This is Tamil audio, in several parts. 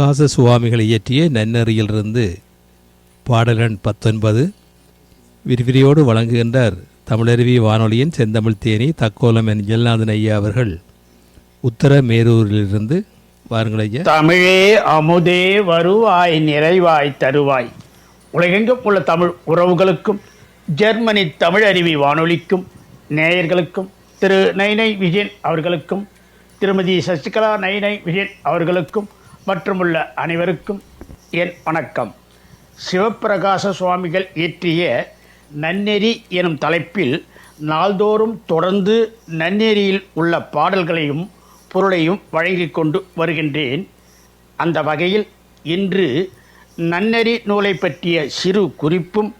பிரகாச சுவாமிகள் இயற்றிய நன்னறியிலிருந்து பாடலன் பத்தொன்பது விரிவிரியோடு வழங்குகின்றார் தமிழருவி வானொலியின் செந்தமிழ் தேனி தக்கோலம் என் ஜெல்நாதன் ஐயா அவர்கள். உத்தர மேரூரிலிருந்து வாருங்கள் ஐயா. தமிழே அமுதே வருவாய் நிறைவாய் தருவாய். உலகெங்கும் உள்ள தமிழ் உறவுகளுக்கும் ஜெர்மனி தமிழருவி வானொலிக்கும் நேயர்களுக்கும் திரு நைனை விஜயன் அவர்களுக்கும் திருமதி சசிகலா நைனை விஜயன் அவர்களுக்கும் மற்றுமுள்ள அனைவருக்கும் என் வணக்கம். சிவப்பிரகாச சுவாமிகள் இயற்றிய நன்னெறி எனும் தலைப்பில் நாள்தோறும் தொடர்ந்து நன்னெறியில் உள்ள பாடல்களையும் பொருளையும் வழங்கி கொண்டு வருகின்றேன். அந்த வகையில் இன்று நன்னெறி நூலை பற்றிய சிறு குறிப்பும்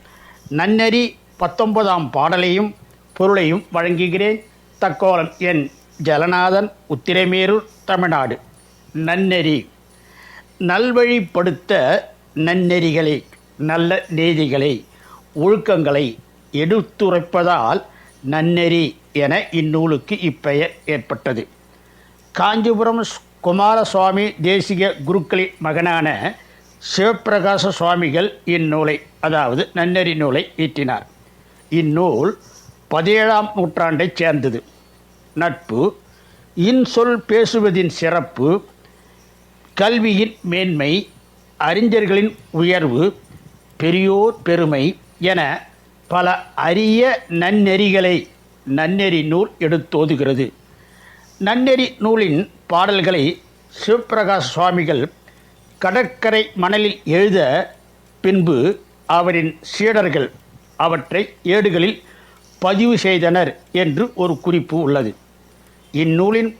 நன்னெறி பத்தொன்பதாம் பாடலையும் பொருளையும் வழங்குகிறேன். தக்கோலம் என் ஜலநாதன் உத்திரமேரூர் தமிழ்நாடு. நன்னெறி நல்வழிப்படுத்த நன்னெறிகளை நல்ல நீதிகளை ஒழுக்கங்களை எடுத்துரைப்பதால் நன்னெறி என இந்நூலுக்கு இப்பெயர் ஏற்பட்டது. காஞ்சிபுரம் குமாரசுவாமி தேசிக குருக்களின் மகனான சிவப்பிரகாச சுவாமிகள் இந்நூலை அதாவது நன்னெறி நூலை ஈட்டினார் இந்நூல் பதினேழாம் நூற்றாண்டைச் சேர்ந்தது. நட்பு இன்சொல் பேசுவதின் சிறப்பு கல்வியின் மேன்மை அறிஞர்களின் உயர்வு பெரியோர் பெருமை என பல அரிய நன்னெறிகளை நன்னெறி நூல் எடுத்தோதுகிறது. நன்னெறி நூலின் பாடல்களை சிவப்பிரகாஷ் சுவாமிகள் கடற்கரை மணலில் எழுத பின்பு அவரின் சீடர்கள் அவற்றை ஏடுகளில் பதிவு செய்தனர் என்று ஒரு குறிப்பு உள்ளது. இந்நூலின்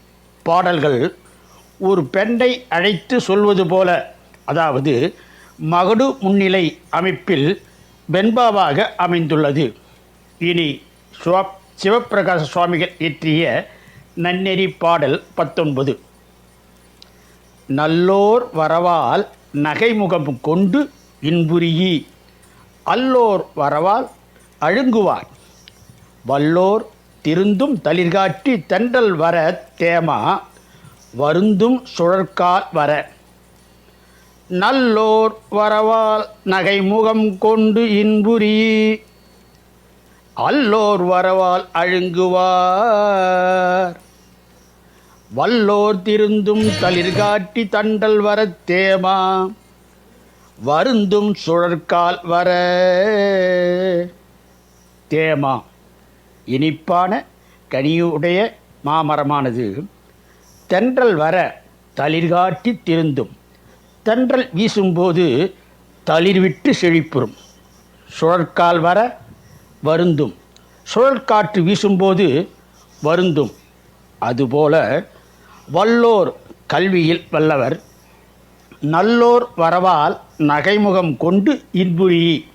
பாடல்கள் ஒரு பெண்ணை அழைத்து சொல்வது போல அதாவது மகடு முன்னிலை அமைப்பில் வெண்பாவாக அமைந்துள்ளது. இனி சிவ சிவப்பிரகாச சுவாமிகள் இயற்றிய நன்னெறி பாடல் பத்தொன்பது. நல்லோர் வரவால் நகைமுகம் கொண்டு இன்புரியி அல்லோர் வரவால் அழுங்குவாய் வல்லோர் திருந்தும் தளிர்காட்டி தென்றல் வர தேமா வருந்தும் சுழற்கால் வர. நல்லோர் வரவால் நகைமுகம் கொண்டு இன்புரி அல்லோர் வரவால் அழுங்குவார். வல்லோர் திருந்தும் தளிர்காட்டி தண்டல் வர தேமா. வருந்தும் சுழற்கால் வர. தேமா. இனிப்பான கனியுடைய மாமரமானது. தென்றல் வர தளிர்காட்டி திருந்தும். தென்றல் வீசும்போது தளிர்விட்டு செழிப்புறும். சுழற்கால் வர வருந்தும். சுழற்காற்று வீசும்போது வருந்தும். அதுபோல வல்லோர் கல்வியில் வல்லவர் நல்லோர் வரவால் நகைமுகம் கொண்டு இன்புழி.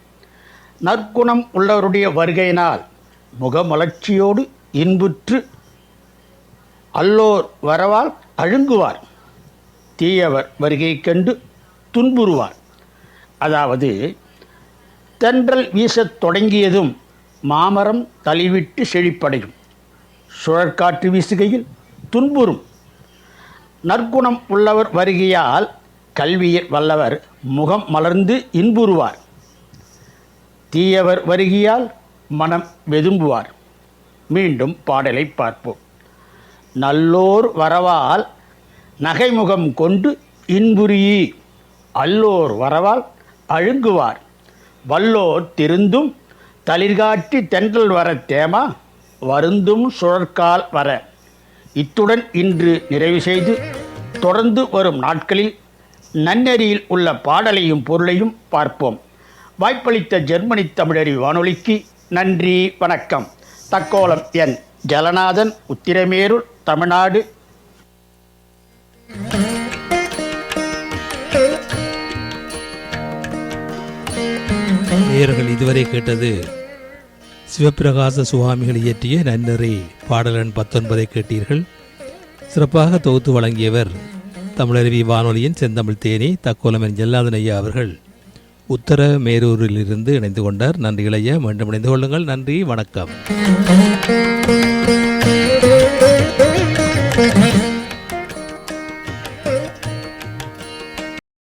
நற்குணம் உள்ளவருடைய வருகையினால் முகமலர்ச்சியோடு இன்புற்று அல்லோர் வரவால் அழுங்குவார். தீயவர் வருகை கண்டு துன்புறுவார். அதாவது தென்றல் வீசத் தொடங்கியதும் மாமரம் தளிவிட்டு செழிப்படையும். சுழற்காற்று வீசுகையில் துன்புறும். நற்குணம் உள்ளவர் வருகையால் கல்வியில் வல்லவர் முகம் மலர்ந்து இன்புறுவார். தீயவர் வருகையால் மனம் வெதும்புவார். மீண்டும் பாடலை பார்ப்போம். நல்லோர் வரவால் நகைமுகம் கொண்டு இன்புரியி. அல்லோர் வரவால் அழுங்குவார். வல்லோர் திருந்தும் தளிர்காட்டி தென்றல் வர தேமா வருந்தும் சுழற்கால் வர. இத்துடன் இன்று நிறைவு செய்து தொடர்ந்து வரும் நாட்களில் நன்னெறியில் உள்ள பாடலையும் பொருளையும் பார்ப்போம். வாய்ப்பளித்த ஜெர்மனி தமிழறி வானொலிக்கு நன்றி வணக்கம். தக்கோலம் என் ஜலநாதன் உத்திரமேரூர். தமிழ்நாடு. நேயர்கள் இதுவரை கேட்டது சிவபிரகாச சுவாமிகள் இயற்றிய நன்னறி பாடலன் பத்தொன்பதை கேட்டீர்கள். சிறப்பாக தொகுத்து வழங்கியவர் தமிழருவி வானொலியின் செந்தமிழ் தேனி தக்கோலமன் ஜல்லாதன் ஐயா அவர்கள். உத்தர மேரூரிலிருந்து இணைந்து கொண்டார். நன்றி இளைய மீண்டும் இணைந்து கொள்ளுங்கள். நன்றி. வணக்கம்.